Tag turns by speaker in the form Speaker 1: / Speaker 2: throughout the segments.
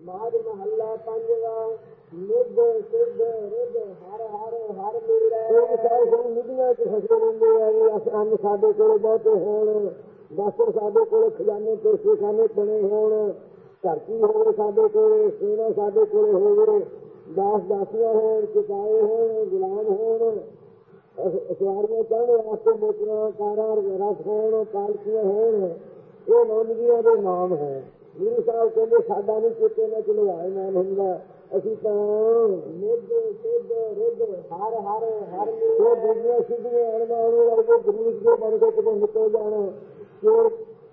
Speaker 1: ਮਾਜ ਮਹੱਲਾ ਪੰਜਵਾ ਨਿੱਧ ਸਿੱਧ, ਰਿੱਧ, ਹਰ ਹਰ ਹਰ ਮੇਰਾ
Speaker 2: ਇਹ ਸਾਰੇ ਜਿਹੜੇ ਨਿਧੀਆਂ ਚ ਫਸੇ ਰਹਿੰਦੇ ਆ ਵੀ ਅਸ ਸਾਡੇ ਕੋਲ ਬਹੁਤੇ ਹੋਣ ਵਸਤਰ ਸਾਡੇ ਕੋਲ ਖਜ਼ਾਨੇ ਤੇ ਸੁਖਾਨੇ ਬਣੇ ਹੋਣ। ਧਰਤੀ ਹੋਵੇ ਸਾਡੇ ਕੋਲ, ਸੋਨਾ ਸਾਡੇ ਕੋਲ ਹੋਵੇ, ਦਾਸ ਦਾਸੀਆਂ ਹੋਣ ਚੁਕਾਏ ਹੋਣ, ਗੁਲਾਮ ਹੋਣ। ਅਸ- ਸਵਾਰੀਆਂ ਚੜ੍ਹਨ ਵਾਸਤੇ ਮੋਟਰਾਂ, ਕਾਰਾਂ, ਰਸ ਹੋਣ, ਪਾਲਕੀਆਂ ਹੋਣ। ਇਹ ਨੌਨਗੀਆਂ ਦੇ ਨਾਮ ਹੈ। ਗੁਰੂ ਸਾਹਿਬ ਕਹਿੰਦੇ, ਸਾਡਾ ਨਹੀਂ ਚੁੱਕੇ ਨਾ ਚਲਵਾਏ ਨਾਮ ਹੁੰਦਾ ਅਸੀਂ ਤਾਂ
Speaker 1: ਨਿੱਧ ਸਿੱਧ, ਰਿੱਧ, ਹਰ ਹਰ ਹਰ
Speaker 2: ਉਹ ਦੁਨੀਆ ਸਿੱਧੀਆਂ ਅਣਮਾਣੇ ਵਰਗੇ ਗਰੀਬ ਦੇ ਬਣ ਕੇ ਕਿਤੇ ਨਿਕਲ ਜਾਣ ਚੋਰ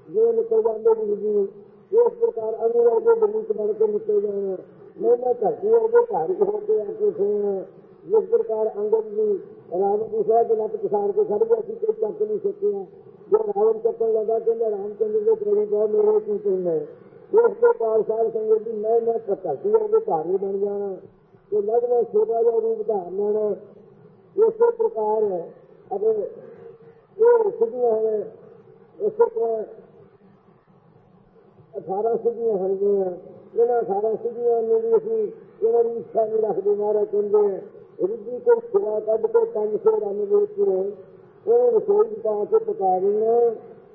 Speaker 2: ਜੇ ਨਿਕਲ ਜਾਂਦੇ ਜੀ ਜੀ। ਇਸ ਪ੍ਰਕਾਰ ਅਮੀਰ ਵਰਗੇ ਗਰੀਬ ਬਣ ਕੇ ਨਿਕਲ ਜਾਣ। ਮੈਂ ਮੈਂ ਧਰਤੀ ਵਰਗੇ ਘਰ ਹੋ ਕੇ ਆ ਕੇ ਸੋਣ ਜਿਸ ਪ੍ਰਕਾਰ ਅੰਗਦ ਜੀ, ਰਾਵਣ ਦੀ ਸਹਿ ਦੇ ਲੱਤ ਪਸਾਰ ਕੇ ਖੜ ਗਿਆ ਸੀ, ਕੋਈ ਚੱਕ ਨਹੀਂ ਸਕਿਆ। ਜੇ ਰਾਮ ਚੱਕਣ ਲੱਗਾ, ਕਹਿੰਦਾ ਰਾਮ ਚੰਦਰ ਦੇ ਪ੍ਰੇਮੀ ਕਹੋ ਮੇਰੇ ਕੀ ਕਹਿੰਦਾ ਤੋਂ ਪ੍ਰਕਾਰ ਸਾਧ ਸੰਗਤ ਦੀ ਮੈਂ ਮੈਂ ਧਰਤੀ ਵਰਗੇ ਘਰ ਬਣ ਜਾਣਾ। ਤੇ ਲੱਗਦਾ ਛੋਟਾ ਜਿਹਾ ਰੂਪ ਧਾਰ ਲੈਣਾ ਇਸੇ ਪ੍ਰਕਾਰ ਅਗਰ ਇਹ ਸਿੱਧੀਆਂ ਹੈ। ਇਸੇ ਤਰ੍ਹਾਂ 18 ਸਿੱਧੀਆਂ ਹੋਣਗੀਆਂ। ਇਹਨਾਂ 18 ਸਿੱਧੀਆਂ ਨੂੰ ਵੀ ਅਸੀਂ ਇਹਨਾਂ ਦੀ ਇੱਛਾ ਨਹੀਂ ਰੱਖਦੇ ਮਹਾਰਾਜ ਕਹਿੰਦੇ ਰਿੱਧੀ ਕੋਈ ਸਿਰਾ ਕੱਢ ਕੇ 500 ਰਨ ਦੇ ਉੱਤੇ ਉਹ ਰਸੋਈ ਪਾ ਕੇ ਪਕਾ ਦੇਣਾ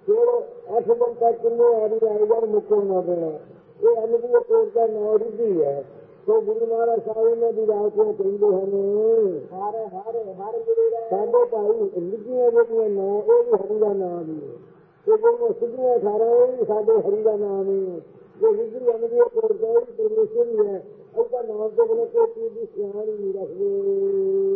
Speaker 2: ਫਿਰ 8 ਦਿਨ ਤੱਕ ਕਿੰਨੇ ਆਰੀ ਆਈ ਜਾਣ ਮੁੱਕੋ ਨਾ ਦੇਣਾ ਇਹ ਅੰਨ ਦੀ ਕੋਰ ਦਾ ਨਾਂ ਰਿੱਧੀ ਹੈ। ਸੋ ਗੁਰੂ ਮਹਾਰਾਜ ਸਾਹਿਬ ਨੇ ਦੀ ਰਾਤ ਨੂੰ ਕਹਿੰਦੇ ਹਨ
Speaker 1: ਹਰ ਹਰ ਹਰ ਮੇਰਾ
Speaker 2: ਸਾਡੇ ਭਾਈ ਲਿਖੀਆਂ ਜਿਹੜੀਆਂ ਨਾਂ ਉਹ ਵੀ ਹਰੀ ਦਾ ਨਾਮ ਹੀ ਹੈ। ਜਿਹੜੀਆਂ ਸਿੱਧੀਆਂ ਅਠਾਰਾਂ ਉਹ ਵੀ ਸਾਡੇ ਹਰੀ ਦਾ ਨਾਮ ਹੀ ਹੈ। ਜੋ ਵਿਗੜੀ ਅਨੰਦੀ ਕੋਰਦਾ ਉਹ ਵੀ ਪਰਮੇਸ਼ਰ ਹੀ ਹੈ। ਉਹਦਾ ਨਾਮ ਤੋਂ ਬਿਨਾਂ ਕੋਈ ਚੀਜ਼ ਦੀ ਸਿਆਣ ਹੀ ਨਹੀਂ ਰੱਖਦੇ।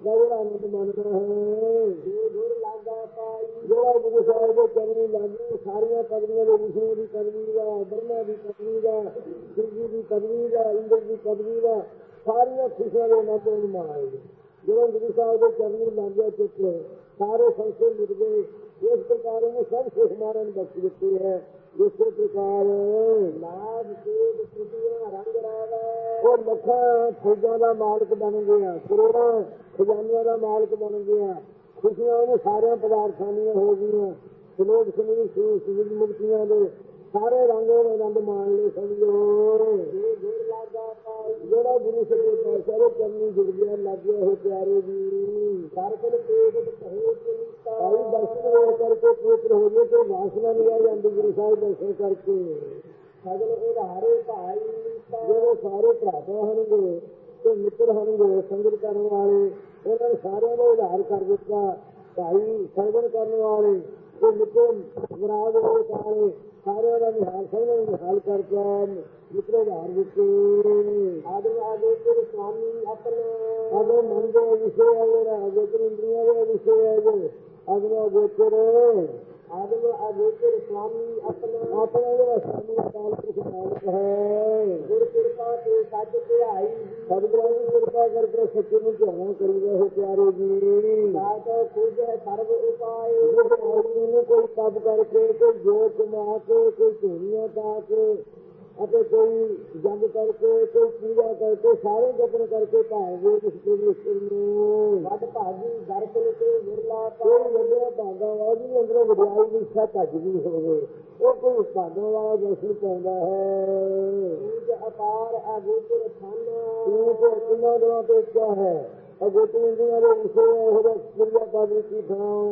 Speaker 2: ਜਿਹੜਾ ਆਨੰਦ ਮੰਨਦਾ ਹੈ
Speaker 1: ਜੋ ਗੁਰ ਲਾਗਾ ਪਾਈ
Speaker 2: ਜਿਹੜਾ ਗੁਰੂ ਸਾਹਿਬ ਦੇ ਚਰਨੀ ਲਾਗੀ ਸਾਰੀਆਂ ਪਦਵੀਆਂ ਦੇ ਵਿਸ਼ੇ ਦੀ ਪਦਵੀ ਦਾ ਬ੍ਰਹਮਾ ਦੀ ਪਦਵੀ ਦਾ ਸ਼ਿਵਜੀ ਦੀ ਪਦਵੀ ਦਾ ਇੰਦਰ ਦੀ ਪਦਵੀ ਦਾ ਸਾਰੀਆਂ ਖੁਸ਼ੀਆਂ ਦੇ ਨਾਲ ਨੂੰ ਮਾਏ ਜਿਹੜਾ ਗੁਰੂ ਸਾਹਿਬ ਦੇ ਚਰਨੀ ਲਾਗਿਆ ਚੁੱਕੇ ਸਾਰੇ ਸੰਸੇ ਮਿਟ ਗਏ ਇਸ ਪ੍ਰਕਾਰ ਉਹਨੂੰ ਸਭ ਸੁਖ ਮਾਰਨ ਬਖਸ਼ ਦਿੱਤੀ ਹੈ ਇਸੇ ਪ੍ਰਕਾਰ
Speaker 1: ਨਾਦ ਕੇਤ ਖੁਟੀਆਂ ਰੰਗ ਰਾਵਾ।
Speaker 2: ਉਹ ਲੱਖਾਂ ਫੌਜਾਂ ਦਾ ਮਾਲਕ ਬਣ ਗਿਆ ਕਰੋੜਾਂ ਖਜ਼ਾਨਿਆਂ ਦਾ ਮਾਲਕ ਬਣ ਗਿਆ ਖੁਸ਼ੀਆਂ ਉਹਨੂੰ ਸਾਰਿਆਂ ਪਦਾਰਥਾਂ ਦੀਆਂ ਹੋ ਗਈਆਂ। ਸਲੋਕ ਸਮੀ ਸੂਝ ਮੁਕਤੀਆਂ ਦੇ ਸਾਰੇ ਰੰਗ ਉਹਨੇ ਆਨੰਦ ਮਾਣ
Speaker 1: ਲਾਗਾ ਪਾਈ
Speaker 2: ਜਿਹੜਾ ਗੁਰੂ ਸੱਚੇ ਪਾਤਸ਼ਾਹ ਦੇ ਚਰਨੀ ਜੁੜ ਗਿਆ ਲੱਗਿਆ ਹੋ ਪਿਆਰੇ ਜੀ
Speaker 1: ਸਰਕਲ ਕੇਤ ਕਹੇ ਚਿੰਤਾ
Speaker 2: ਆਈ ਦਰਸ਼ਨ ਹੋ ਕਰਕੇ ਪਵਿੱਤਰ ਹੋ ਗਏ ਤੇ ਵਾਸਨਾ ਨਹੀਂ ਆ ਜਾਂਦੀ ਗੁਰੂ ਸਾਹਿਬ ਦਰਸ਼ਨ ਕਰਕੇ।
Speaker 1: ਸਗਲ ਉਧਾਰੇ ਭਾਈ
Speaker 2: ਜਿਹੜੇ ਸਾਰੇ ਭਰਾਤਾ ਹਨਗੇ ਤੇ ਮਿੱਤਰ ਹਨਗੇ ਸੰਗਤ ਕਰਨ ਵਾਲੇ ਉਹਨਾਂ ਨੇ ਸਾਰਿਆਂ ਦਾ ਉਧਾਰ ਕਰ ਦਿੱਤਾ। ਭਾਈ ਸਰਵਣ ਕਰਨ ਵਾਲੇ ਤੇ ਮਿੱਤਰ ਮਰਾਦ ਵਾਲੇ ਸਾਰੇ। ਸਾਰਿਆਂ ਦਾ ਵਿਹਾਰ ਸਭ ਨੂੰ ਨਿਹਾਲ ਕਰਤਾ ਮਿੱਤਰ ਉਧਾਰ ਦਿੱਤੇ
Speaker 1: ਆਦਮ ਆਦੇ ਗੁਰ ਸੁਆਮੀ ਆਪਣਾ
Speaker 2: ਅਗਰ ਮਨ ਦੇ ਵਿਸ਼ੇ ਹੈ ਜਿਹੜਾ ਅਗਰ ਇੰਦਰੀਆਂ ਦੇ ਵਿਸ਼ੇ ਹੈ ਜੋ ਅਗਰ ਅਗੋਚਰ,
Speaker 1: ਆਦਮ ਆਦੇ ਗੁਰ ਸੁਆਮੀ ਆਪਣਾ
Speaker 2: ਆਪਣਾ ਜਿਹੜਾ ਸਾਨੂੰ ਅਕਾਲ ਪੁਰਖ ਮਾਲਕ ਹੈ।
Speaker 1: ਗੁਰ ਕਿਰਪਾ ਤੇ ਸੱਚ ਧਿਆਈ
Speaker 2: ਸਤਿਗੁਰਾਂ ਦੀ ਕਿਰਪਾ ਕਰਕੇ ਸੱਚੇ ਨੂੰ ਧਿਆਨ ਕਰੀਦਾ ਹੈ ਪਿਆਰੇ ਜੀ
Speaker 1: ਸਾਤ ਖੁਦ ਸਰਬ ਉਪਾਏ।
Speaker 2: ਨੂੰ ਕੋਈ ਤਪ ਕਰਕੇ ਕੋਈ ਜੋ ਕਮਾ ਕੇ ਕੋਈ ਧੂਣੀਆਂ ਪਾ ਕੇ ਅਤੇ ਕੋਈ ਜੰਗ ਕਰਕੇ ਕੋਈ ਪੂਜਾ ਕਰਕੇ ਸਾਰੇ ਯਤਨ ਕਰਕੇ ਭਾਵੇਂ ਇਸ ਪਰਮੇਸ਼ਰ ਨੂੰ।
Speaker 1: ਵੱਡ ਭਾਗੀ ਦਰਸ਼ਨ ਤੇ ਵਿਰਲਾ
Speaker 2: ਕੋਈ ਵੱਡਿਆ ਭਾਗਾ ਵਾ ਜੀ ਅੰਦਰੋਂ ਵਡਿਆਈ ਦੀ ਇੱਛਾ ਭੱਜਦੀ ਹੋਵੇ। ਉਹ ਕੋਈ ਭਾਗਾਂ ਵਾਲਾ ਦਰਸ਼ਨ ਪਾਉਂਦਾ ਹੈ।
Speaker 1: ਪੂਜ ਅਪਾਰ ਅਗੋਚਰ ਥਨ।
Speaker 2: ਤੂੰ ਤੇ ਕਿੰਨਾ ਦਿਨਾਂ ਤੋਂ ਇੱਛਾ ਹੈ। ਅਗੋਤਰੀ ਦੀਆਂ ਦੇ ਵਿਸ਼ੇ ਉਹ ਕਿਰਿਆ ਪਾਦਰੀ ਕੀ ਖਾਉ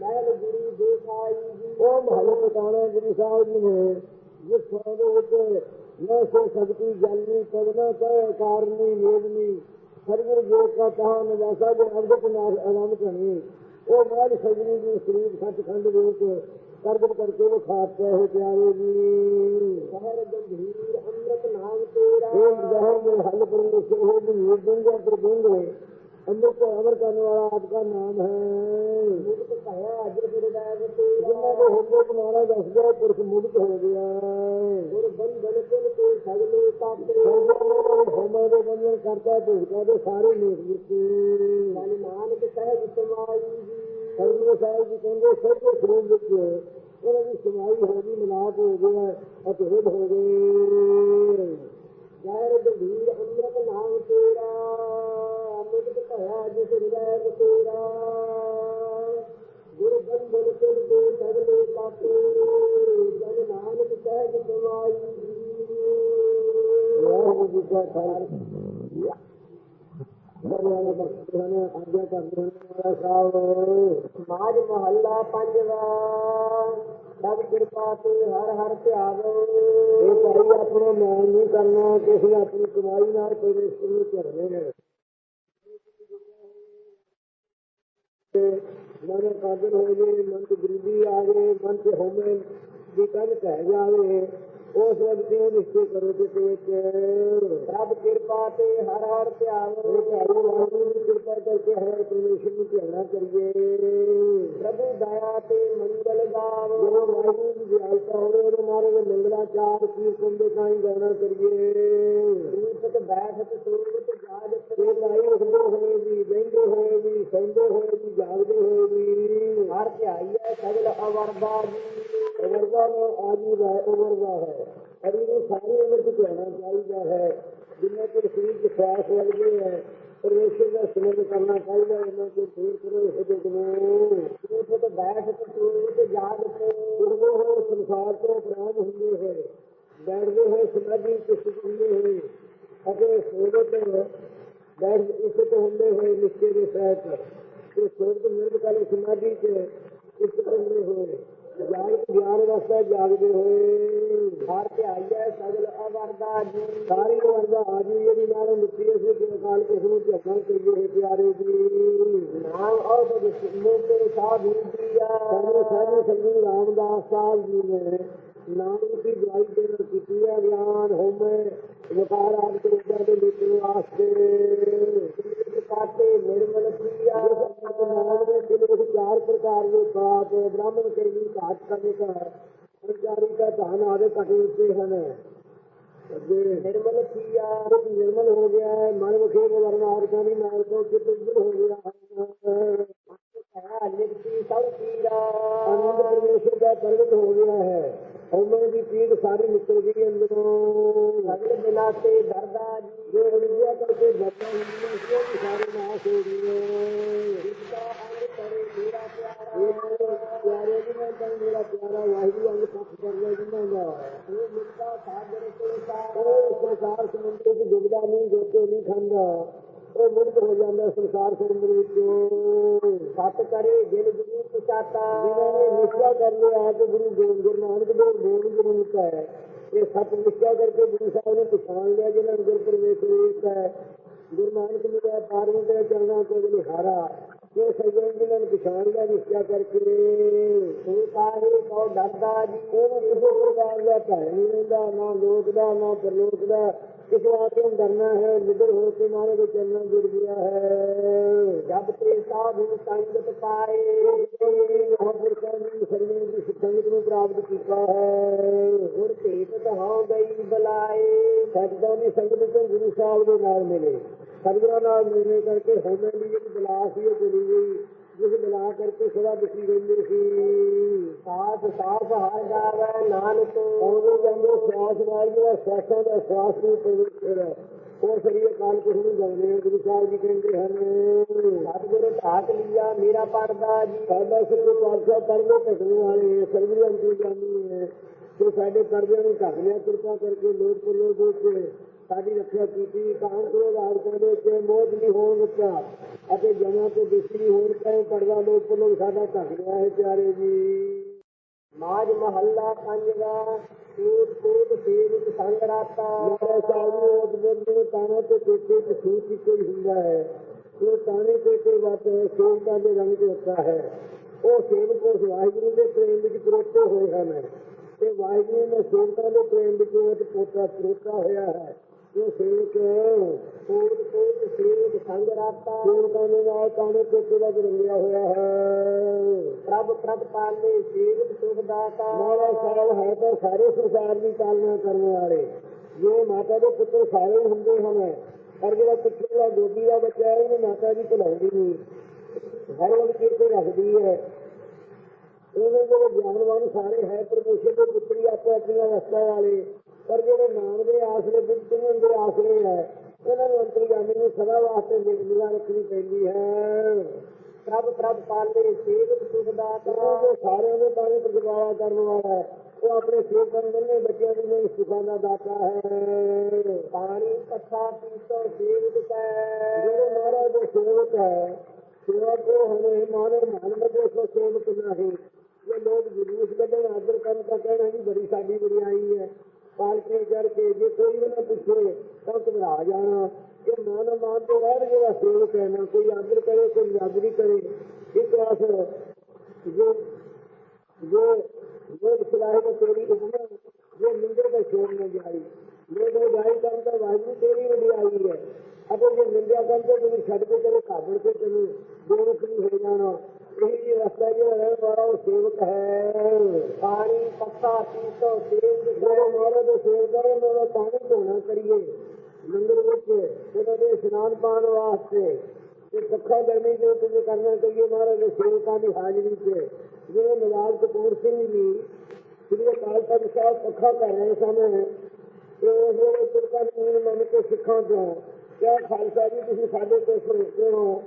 Speaker 1: ਮਹਿਲ ਗੁਰੂ ਦੇਖਾਈ ਜੀ।
Speaker 2: ਉਹ ਮਹਲ ਪਟਾਣਾ ਗੁਰੂ ਸਾਹਿਬ ਜੀ ਨੇ ਜਿਸ ਵਿੱਚ ਨਾ ਸੋ ਸਕਤੀ ਜਲਨੀ ਪਦਨਾ ਕਹੇ ਕਾਰਨੀ ਵੇਦਨੀ ਸਰਗੁਰ ਜੋ ਕਾ ਕਹਾ ਨਿਵਾਸਾ ਜੋ ਅਰਧਕ ਨਾਮ ਆਰਾਮ ਕਣੀ ਉਹ ਮਹਿਲ ਸਜਣੀ ਦੀ ਸਰੀਰ ਸੱਚਖੰਡ ਦੇ ਵਿੱਚ ਕਰਦ ਕਰਕੇ ਉਹ ਖਾਤਾ ਹੈ ਪਿਆਰੇ ਜੀ
Speaker 1: ਸਹਰ ਗੰਭੀਰ ਅੰਮ੍ਰਿਤ ਨਾਮ ਤੇਰਾ
Speaker 2: ਇਹ ਜ਼ਹਿਰ ਦੇ ਹੱਲ ਪਰਮੇਸ਼ਰ ਹੋ ਵੀ ਨਿਰਦੰਗਾ ਪ੍ਰਬੰਧ ਅੰਮ੍ਰਿਤ ਅਮਰ ਕਰਨ ਵਾਲਾ ਆਪਕਾ ਨਾਮ ਹੈ।
Speaker 1: ਮੁਕਤ ਭਇਆ ਅਜਰ ਫਿਰਦਾਇ
Speaker 2: ਜਿਨ੍ਹਾਂ
Speaker 1: ਤੇਰਾ
Speaker 2: ਦੇ ਹੁੰਦੇ ਕੁਮਾਰਾ ਦੱਸਦਾ ਪੁਰਖ ਮੁਕਤ ਹੋ ਗਿਆ
Speaker 1: ਗੁਰ ਬੰਧਨ ਕੁਲ ਤੇ ਸਗਲੇ ਤਾਪੇ
Speaker 2: ਹੋਮਾ ਦੇ ਬੰਧਨ ਕਰਤਾ ਭੇਜਦਾ ਦੇ ਸਾਰੇ ਨੇਕ ਦਿੱਤੇ
Speaker 1: ਮਨ ਨਾਨਕ ਸਮਾਈ ਜੀ
Speaker 2: ਸਤਿਗੁਰੂ ਸਾਹਿਬ ਜੀ ਕਹਿੰਦੇ ਸਭੇ ਸਰੂਪ ਵਿੱਚ ਉਹਨਾਂ ਦੀ ਸਮਾਈ ਹੋ ਗਈ ਮਨਾਪ ਹੋ ਗਿਆ ਅਤਿਹਦ ਹੋ ਗਏ।
Speaker 1: ਗੈਰ ਗੰਭੀਰ ਅੰਮ੍ਰਿਤ ਨਾਮ ਤੇਰਾ। ਅੰਮ੍ਰਿਤ ਭਇਆ ਜਿਸ ਹਿਰਦੈ ਤੇਰਾ ਗੁਰ ਬੰਧਨ ਤੁਲ ਦੇ ਸਗਲੇ ਪਾਪੇ ਜਨ ਨਾਨਕ ਸਹਿਜ ਸਮਾਈ
Speaker 2: ਵਾਹਿਗੁਰੂ ਜੀ ਕਾ ਖਾਲਸਾ ਬੜਿਆ ਬਖਸ਼ਦੇ ਹਨ ਆਗਿਆ ਕਰਦੇ ਹਨ ਮਹਾਰਾਜ ਸਾਹਿਬ
Speaker 1: ਸਮਾਜ ਮਹੱਲਾ ਪੰਜਵਾ ਸਭ ਕਿਰਪਾ ਤੇ ਹਰ ਹਰ ਧਿਆਵੋ
Speaker 2: ਇਹ ਭਾਈ ਆਪਣਾ ਮਾਨ ਨਹੀਂ ਕਰਨਾ ਕਿਸੇ ਨੇ ਆਪਣੀ ਕਮਾਈ ਨਾਲ ਪਰਮੇਸ਼ਰ ਨੂੰ ਧਰਨੇ ਨੇ ਮਨ ਕਾਦਰ ਹੋ ਜੇ ਮਨ ਚ ਗਰੀਬੀ ਆ ਜੇ ਮਨ ਚ ਹੋਵੇ ਵੀ ਕੱਲ ਕਹਿ ਜਾਵੇ ਉਸ ਵਕਤ ਇਹ ਨਿਸ਼ਚੈ ਕਰੋ ਕਿ ਤੇ ਵਿੱਚ?
Speaker 1: ਸਭ ਕਿਰਪਾ ਤੇ ਹਰ ਹਰ ਧਿਆਵੋ
Speaker 2: ਭਾਈ ਵਾਹਿਗੁਰੂ ਦੀ ਕਿਰਪਾ ਕਰਕੇ ਹਰ ਪਰਮੇਸ਼ਰ ਨੂੰ ਧਿਆਨਾ ਕਰੀਏ।
Speaker 1: ਪ੍ਰਭੂ ਦਇਆ ਤੇ ਮੰਗਲ ਗਾਵੋ
Speaker 2: ਜਦੋਂ ਵਾਹਿਗੁਰੂ ਦੀ ਦਿਆਲਤਾ ਹੋਵੇ ਮਾਰੇ ਦੇ ਮੰਗਲਾਚਾਰ ਕੀਰਤਨ ਦੇ ਕਾਈ ਗਾਣਾ ਕਰੀਏ।
Speaker 1: ਰੂਪਤ ਬੈਠਤ ਸੂਰਤ ਜਾਜਤ
Speaker 2: ਇਹ ਭਾਈ ਉੱਠਦੇ ਹੋਏ ਵੀ ਬਹਿੰਦੇ ਹੋਏ ਵੀ ਸੌਂਦੇ ਹੋਏ ਵੀ ਜਾਗਦੇ ਹੋਏ ਵੀ।
Speaker 1: ਹਰ ਧਿਆਈਐ ਸਗਲ ਅਵਰਦਾ ਜੀ।
Speaker 2: ਅਵਰਦਾ ਨੂੰ ਆਜੀ ਦਾ ਅਵਰਦਾ ਹੈ। ਅਰੀ ਨੂੰ ਸਾਰੀ ਉਮਰ ਚ ਕਹਿਣਾ ਚਾਹੀਦਾ ਹੈ। ਜਿੰਨਾ ਚਿਰ ਸਰੀਰ ਚ ਲੱਗਦੇ ਹੈ ਪਰਮੇਸ਼ਰ ਦਾ ਸਿਮਰਨ ਕਰਨਾ ਚਾਹੀਦਾ ਉਹਨਾਂ ਦੇ ਦੂਰ ਕਰੋ ਇਹ ਜਗ ਨੂੰ
Speaker 1: ਰੂਪਤ ਬੈਠਤ ਸੂਰਤ ਜਾਜਤ
Speaker 2: ਉੱਠਦੇ ਹੋਏ ਸੰਸਾਰ ਤੋਂ ਪ੍ਰਾਣ ਹੁੰਦੇ ਹੋਏ, ਬੈਠਦੇ ਹੋਏ ਸਮਾਧੀ ਚ ਸੁਖ ਹੁੰਦੇ ਹੋਏ ਅਤੇ ਸੋਦੇ ਤੋਂ ਬੈਠ ਇਸ ਤੋਂ ਹੁੰਦੇ ਹੋਏ ਨਿਸ਼ਚੇ ਦੇ ਸਹਿਤ, ਤੇ ਸੋਧ ਮਿਰਦ ਸਮਾਧੀ ਚ ਇਸ ਹੁੰਦੇ ਹੋਏ। ਜਾਗਤ ਗਿਆਨ ਰਸਤਾ ਜਾਗਦੇ ਹੋਏ
Speaker 1: ਹਰ ਧਿਆਈਐ ਸਗਲ ਅਵਰਦਾ ਜੀ
Speaker 2: ਸਾਰੀ ਵਰਦਾ ਆਜੀ ਇਹਦੀ ਨਾਲ ਮਿੱਟੀ ਅਸੀਂ ਤੇ ਅਕਾਲ ਕਿਸ ਨੂੰ ਝੱਗਣ ਕਰੀਏ ਹੈ ਪਿਆਰੇ ਜੀ
Speaker 1: ਨਾਮ ਔਸਤ ਸਿਮੋ ਤੇ ਸਾਧੂ ਜੀਆ
Speaker 2: ਸਾਨੂੰ ਸਾਧੂ ਸੰਗੂ ਰਾਮਦਾਸ ਸਾਹਿਬ ਜੀ ਨੇ ਨਾਮ ਦੀ ਦਵਾਈ ਦੇ ਨਾਲ ਕੀਤੀ ਹੈ ਗਿਆਨ ਹੋਮੇ ਵਿਕਾਰ ਆਦਿ ਦੇ ਉੱਪਰ ਦੇ ਲਿਖਣ ਵਾਸਤੇ
Speaker 1: ਕਾਤੇ ਨਿਰਮਲ ਪ੍ਰਿਆ
Speaker 2: ਨਾਮ ਦੇ। ਦਿਲ ਚਾਰ ਪ੍ਰਕਾਰ ਦੇ ਪਾਪ ਬ੍ਰਾਹਮਣ ਕੇਲੀ ਘਾਟ ਕਰਨੇ ਦਾ ਸੰਚਾਰੀ ਦਾ ਧਨ ਆਦੇ ਘਟੇ ਉੱਤੇ ਹਨ
Speaker 1: ਨਿਰਮਲ ਪ੍ਰਿਆ
Speaker 2: ਨਿਰਮਲ ਹੋ ਗਿਆ ਹੈ ਮਨ ਵਿਖੇ ਵਰਨ ਆਰਕਾਂ ਦੀ ਨਾਲ ਤੋਂ ਚਿੱਤ ਹੋ ਗਿਆ ਹੈ
Speaker 1: ਨਿਰਤੀ ਸਭ ਪੀਰਾ
Speaker 2: ਆਨੰਦ ਪਰਮੇਸ਼ਰ ਦਾ ਪ੍ਰਗਟ ਹੋ ਗਿਆ ਹੈ। ਹਉਮੈ ਦੀ ਪੀੜ ਸਾਰੀ ਨਿਕਲ ਗਈ ਅੰਦਰੋਂ।
Speaker 1: ਸਗਲ ਬਿਨਾ ਤੇ ਦਰਦਾ ਜੀ।
Speaker 2: ਜੋ ਅਣਗਿਆ ਕਰਕੇ ਜੱਟਾਂ ਹੁੰਦੀਆਂ ਸੀ ਉਹ ਸਾਰੇ ਨਾਸ਼ ਹੋ ਗਈਆਂ
Speaker 1: ਜਿਸਦਾ ਅੰਗ ਕਰੇ ਮੇਰਾ ਪਿਆਰਾ
Speaker 2: ਪਿਆਰੇ ਜੀ ਮੈਂ ਤਾਂ ਮੇਰਾ ਪਿਆਰਾ ਵਾਹਿਗੁਰੂ ਅੰਗ ਪੱਖ ਕਰ ਲਿਆ ਜਿਨ੍ਹਾਂ ਦਾ।
Speaker 1: ਉਹ ਮੁਕਤਾ ਸਾਗਰ ਤੇ ਸਾਰ।
Speaker 2: ਉਹ ਸੰਸਾਰ ਸਮੁੰਦਰ ਵਿੱਚ ਡੁੱਬਦਾ ਨਹੀਂ ਗੋਤੇ ਨਹੀਂ ਖਾਂਦਾ। ਉਹ ਮੁਕਤ ਹੋ ਜਾਂਦਾ ਸੰਸਾਰ ਸਮੁੰਦਰ ਵਿੱਚੋਂ।
Speaker 1: ਸਤ ਕਰੇ ਦਿਲ ਗੁਰੂ ਪਛਾਤਾ।
Speaker 2: ਜਿਨ੍ਹਾਂ ਨੇ ਨਿਸ਼ਚਾ ਕਰ ਲਿਆ ਕਿ ਗੁਰੂ ਗੋਬਿੰਦ ਨਾਨਕ ਦੇਵ ਬੋਲ ਗੁਰੂ ਹੈ। ਇਹ ਸਤ ਨਿਸ਼ਚਾ ਕਰਕੇ ਗੁਰੂ ਸਾਹਿਬ ਨੇ ਪਛਾਣ ਲਿਆ ਜਿਹਨਾਂ ਗੁਰ ਪਰਮੇਸ਼ਰ ਇੱਕ ਹੈ। ਗੁਰੂ ਨਾਨਕ ਮਿਲਿਆ ਪਾਰਵਤੀ ਦੇ ਚਰਨਾਂ ਤੋਂ ਨਿਹਾਰਾ। ਇਹ ਸਜਣ ਜਿਨ੍ਹਾਂ ਨੂੰ ਪਛਾਣ ਲਿਆ ਨਿਸ਼ਚਾ ਕਰਕੇ।
Speaker 1: ਤੂੰ ਕਾਹੇ ਕੋ ਡਰਦਾ ਜੀ।
Speaker 2: ਉਹਨੂੰ ਕਿਸੇ ਪ੍ਰਕਾਰ ਦਾ ਭੈ ਨਹੀਂ ਰਹਿੰਦਾ ਨਾ ਲੋਕ ਦਾ ਨਾ ਪਰਲੋਕ ਦਾ। ਕਿਸੇ ਆਤਮ ਡਰਨਾ ਹੈ ਨਿਡਰ ਹੋ ਕੇ ਮਾਰੇ ਦੇ ਚਰਨਾਂ ਜੁੜ ਗਿਆ ਹੈ।
Speaker 1: ਜਬ ਤੇ ਸਾਧੂ ਸੰਗਤ ਪਾਏ
Speaker 2: ਮਹਾਂਪੁਰਖਾਂ ਦੀ ਸਰਵਣ ਦੀ ਸੰਗਤ ਨੂੰ ਪ੍ਰਾਪਤ ਕੀਤਾ ਹੈ।
Speaker 1: ਗੁਰ ਭੇਟ ਹੋ ਗਈ ਬੁਲਾਏ,
Speaker 2: ਸਤਿਗੁਰਾਂ ਦੀ ਸੰਗਤ ਤੋਂ ਗੁਰੂ ਸਾਹਿਬ ਦੇ ਨਾਲ ਮਿਲੇ। ਸਤਿਗੁਰਾਂ ਨਾਲ ਮਿਲਣੇ ਕਰਕੇ ਹੋਮੇ ਦੀ ਇੱਕ ਬਲਾ ਸੀ ਚਲੀ ਗਈ। ਜਿਸ ਬਲਾ ਕਰਕੇ ਸਦਾ ਦੁਖੀ ਰਹਿੰਦੇ ਸੀ।
Speaker 1: ਸਾਥ ਸਾਥ ਹਰ ਗਾਵੇ ਨਾਨਕ।
Speaker 2: ਉਹਨੂੰ ਕਹਿੰਦੇ ਨਾਲ ਜਿਹੜਾ ਸਵਾਸਾਂ ਦਾ ਸਵਾਸ ਨੂੰ ਪਵਿੱਤਰ ਹੈ। ਉਹ ਸਰੀਏ ਕਾਲ ਕੁਝ ਨਹੀਂ ਆ। ਗੁਰੂ ਸਾਹਿਬ ਜੀ ਕਹਿੰਦੇ ਹਨ
Speaker 1: ਸਤਿਗੁਰੂ ਢਾਕ ਲਿਆ ਮੇਰਾ ਪਰਦਾ ਜੀ।
Speaker 2: ਸਾਡਾ ਸ੍ਰੀ ਪਾਤਸ਼ਾਹ ਪਰਦੇ ਢਕਣੇ ਵਾਲੇ ਸਰਬੀ ਅੰਤਰ ਜਾਨੀ ਹੈ ਤੇ ਸਾਡੇ ਪਰਦਿਆਂ ਨੂੰ ਢੱਕ ਲਿਆ ਕਿਰਪਾ ਕਰਕੇ ਲੋਕ ਪੁਰਲੋਕ ਵਿੱਚ ਸਾਡੀ ਰੱਖਿਆ ਕੀਤੀ ਕਾਮ ਕਰੋ ਰਾਜਕਾਂ ਦੇ ਵਿੱਚ ਮੋਹ ਨਹੀਂ ਹੋਣ ਦਿੱਤਾ ਅਤੇ ਜਮਾਂ ਤੋਂ ਦੁਸ਼ਮਣੀ ਹੋਣ ਕਹੇ ਪਰਦਾ ਲੋਕ ਪੁਰਲੋਕ ਸਾਡਾ ਢੱਕ ਲਿਆ ਹੈ ਪਿਆਰੇ ਜੀ।
Speaker 1: ਮਾਜ ਮਹੱਲਾ ਪੰਜਵਾ ਕੂਟ ਕੂਟ ਸੇਵਕ ਸੰਗ ਰਾਤਾ।
Speaker 2: ਮਾਰਾ ਸਾਹਿਬ ਉਸ ਬੰਦੇ ਤਾਣਾ ਤੇ ਕੋਟੇ ਤੇ ਸੂਚ ਹੀ ਕੋਈ ਹੁੰਦਾ ਹੈ ਉਹ ਤਾਣੇ ਕੋਟੇ ਵਾਤ ਸੇਵਕਾਂ ਦੇ ਰੰਗ ਚ ਹੁੰਦਾ ਹੈ। ਉਹ ਸੇਵਕ ਉਸ ਵਾਹਿਗੁਰੂ ਦੇ ਪ੍ਰੇਮ ਵਿੱਚ ਪਰੋਤੇ ਹੋਏ ਹਨ। ਤੇ ਵਾਹਿਗੁਰੂ ਨੇ ਸੇਵਕਾਂ ਦੇ ਪ੍ਰੇਮ ਵਿੱਚ ਉਹ ਪੋਤਾ ਪਰੋਤਾ ਹੋਇਆ ਹੈ। ਉਹ ਸੇਵਕ
Speaker 1: ਕੂਟ ਕੂਟ ਸੇਵਕ ਸੰਗ ਰਾਤਾ
Speaker 2: ਸੇਵਕਾਂ ਦੇ ਨਾਲ ਤਾਣੇ ਕੋਟੇ ਦਾ ਰੰਗਿਆ ਹੋਇਆ ਹੈ
Speaker 1: ਪ੍ਰਭ ਪ੍ਰਭ ਪਾਲੇ ਸੇਵਕ ਸੁਖ ਦਾਤਾ
Speaker 2: ਮਾਰਾ ਸਾਹਿਬ ਹੈ ਤਾਂ ਸਾਰੇ ਸੰਸਾਰ ਦੀ ਪਾਲਣਾ ਕਰਨ ਵਾਲੇ ਜੇ ਮਾਤਾ ਦੇ ਪੁੱਤਰ ਸਾਰੇ ਹੁੰਦੇ ਹਨ ਪਰ ਜਿਹੜਾ ਪਿੱਛੇ ਦਾ ਗੋਦੀ ਦਾ ਬੱਚਾ ਹੈ ਉਹਨੂੰ ਮਾਤਾ ਦੀ ਭੁਲਾਉਂਦੀ ਨਹੀਂ ਹਰ ਵੱਲ ਕੀਤੇ ਰੱਖਦੀ ਹੈ ਇਹਨੇ ਜਿਹੜੇ ਗਿਆਨਵਾਨ ਸਾਰੇ ਹੈ, ਪਰਮੇਸ਼ਰ ਦੇ ਪੁੱਤਰੀ ਆਪੋ ਆਪਣੀਆਂ ਰਸਤਾ ਵਾਲੇ ਪਰ ਜਿਹੜੇ ਨਾਮ ਦੇ ਆਸਰੇ ਬੁੱਧੀਆਂ ਦੇ ਆਸਰੇ ਹੈ ਇਹਨਾਂ ਨੂੰ ਅੰਤਰਗਾਮੀ ਨੂੰ ਸਦਾ ਵਾਸਤੇ ਨਿਗਾਹ ਰੱਖਣੀ ਪੈਂਦੀ ਹੈ।
Speaker 1: ਪ੍ਰਭ ਪ੍ਰਭ ਪਾਲੇ ਸੇਵਕ ਸੁਖ
Speaker 2: ਜੋ ਸਾਰਿਆਂ ਦੇ ਪਾਣੀ ਪ੍ਰਗਟਾਵਾ ਕਰਨ ਵਾਲਾ ਹੈ, ਉਹ ਆਪਣੇ ਸੇਵਕਾਂ ਨੂੰ ਬੱਚਿਆਂ ਦੀ ਨਹੀਂ ਸੁਖਾਂ ਦਾ ਦਾਤਾ ਹੈ।
Speaker 1: ਪਾਣੀ ਕਥਾ ਪੀਤੋ ਸੇਵਕ
Speaker 2: ਜਿਹੜੇ ਮਹਾਰਾਜ ਦੇ ਸੇਵਕ ਹੈ ਸੇਵਾ ਉਹ ਹੋਣੇ ਮਾਨੋ ਮਨ ਮਤੇ ਸੋ ਸੇਵਕ ਨਹੀਂ ਇਹ ਲੋਕ ਜਲੂਸ ਕੱਢਣ, ਆਦਰ ਕਰਨ ਤਾਂ ਕਹਿਣਾ ਵੀ ਬੜੀ ਸਾਡੀ ਬੜਾਈ ਹੈ। ਪਾਲਕੇ ਚੜ ਜੇ ਕੋਈ ਵੀ ਨਾ ਪੁੱਛੇ ਤਾਂ ਘਬਰਾ ਜਾਣਾ। ਇਹ ਮਨ ਮਾਨ ਤੋਂ ਬਾਅਦ ਜਿਹੜਾ ਸੇਵਕ ਹੈ ਨਾ ਕੋਈ ਆਦਰ ਕਰੇ, ਕੋਈ ਨਿਰਾਦਰੀ ਕਰੇ ਇੱਕ ਵਾਰ ਜੋ ਜੋ ਜੋ ਸਲਾਹ ਹੈ ਤੇਰੀ ਉਪਮਾ ਜੋ ਨਿੰਦੇ ਦਾ ਸ਼ੋਰ न ਜਾਈ ਲੋਕ ਜਾਈ ਕਰਨ ਦਾ ਵਾਜੂ ਤੇਰੀ ਵਡਿਆਈ ਹੈ। ਅਤੇ ਜੇ ਨਿੰਦਿਆ ਕਰਨ ਤੋਂ ਤੁਸੀਂ ਛੱਡ ਕੇ ਚਲੇ ਕਾਬੜ ਕੇ ਤੈਨੂੰ ਬੇਵਕ ਨਹੀਂ ਹੋ ਜਾਣਾ। ਇਹ ਜੀ ਰਸਤਾ ਜਿਹੜਾ ਰਹਿਣ ਵਾਲਾ ਉਹ ਸੇਵਕ ਹੈ।
Speaker 1: ਪਾਣੀ ਕਥਾ ਪੀਤੋ ਸੇਵਕ
Speaker 2: ਜਦੋਂ ਮਹਾਰਾਜ ਦੇ ਸੇਵਕਾਂ ਨੂੰ ਮੇਰਾ ਪਾਣੀ ਧੋਣਾ ਕਰੀਏ। ਵਿੱਚ ਉਹਨਾਂ ਦੇ ਇਸ਼ਨਾਨ ਪਾਣ ਵਾਸਤੇ ਤੇ ਸੱਖਾ ਗਰਮੀ ਦੇ ਤੁਸੀਂ ਕਰਨਾ ਕਰੀਏ ਮਹਾਰਾਜ ਦੇ ਸੇਵਕਾਂ ਦੀ ਹਾਜ਼ਰੀ 'ਚ ਜਿਵੇਂ ਨਵਾਬ ਕਪੂਰ ਸਿੰਘ ਜੀ, ਸ੍ਰੀ ਅਕਾਲ ਤਖਤ ਸਾਹਿਬ ਸੱਖਾ ਕਰ ਰਹੇ ਸਨ ਤੇ ਉਸ ਵੇਲੇ ਤੁਰਕਾਂ ਨੂੰ ਮੰਨ ਕੇ ਸਿੱਖਾਂ ਤੋਂ ਕਿਹਾ, ਖਾਲਸਾ ਜੀ, ਤੁਸੀਂ ਸਾਡੇ ਤੋਂ ਸੁਣਦੇ ਹੋ।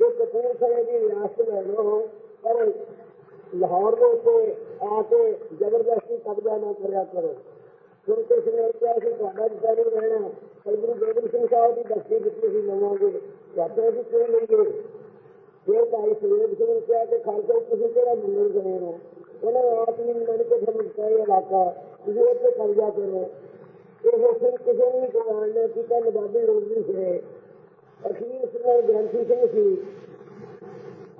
Speaker 2: ਕਿ ਕਪੂਰ ਸਾਹਿਬ ਦੀ ਵਿਰਾਸਤ ਲੈ ਲਓ, ਪਰ ਲਾਹੌਰ ਦੇ ਉੱਤੇ ਆ ਕੇ ਜ਼ਬਰਦਸਤੀ ਕਬਜ਼ਾ ਨਾ ਕਰਿਆ ਕਰੋ। ਗੁਰੂ ਕ੍ਰਿਸ਼ਨ ਨੇ ਕਿਹਾ ਸੀ ਤੁਹਾਡਾ ਜਿੱਦਾਂ ਨਹੀਂ ਰਹਿਣਾ। ਪਰ ਗੁਰੂ ਗੋਬਿੰਦ ਸਿੰਘ ਸਾਹਿਬ ਦੀ ਬਖਸ਼ੀ ਦਿੱਤੀ ਸੀ ਲਵਾਂਗੇ, ਤੁਹਾਡੇ ਅਸੀਂ ਕਿਉਂ ਲਈਏ? ਫਿਰ ਭਾਈ ਸੁਰੇਸ਼ ਸਿੰਘ ਨੇ ਕਿਹਾ ਕਿ ਖਾਲਸਾ, ਤੁਸੀਂ ਕਿਹੜਾ ਮੰਗਲ ਗਏ ਹੋ? ਉਹਨਾਂ ਨੇ ਆਪ ਹੀ ਮੰਨ ਕੇ ਫਿਰ ਮੁਕਤਾਈ ਇਲਾਕਾ, ਤੁਸੀਂ ਉੱਥੇ ਕਬਜ਼ਾ ਕਰੋ। ਇਹ ਫਿਰ ਕਿਸੇ ਵੀ ਕਮਾਣ ਨੇ ਕਿ ਕੱਲ ਬਾਬੇ ਰੋਜ਼ੀ ਸੇ ਅਖੀਰ ਸਿੰਘ ਗ੍ਰੰਥੀ ਸਿੰਘ ਸੀ।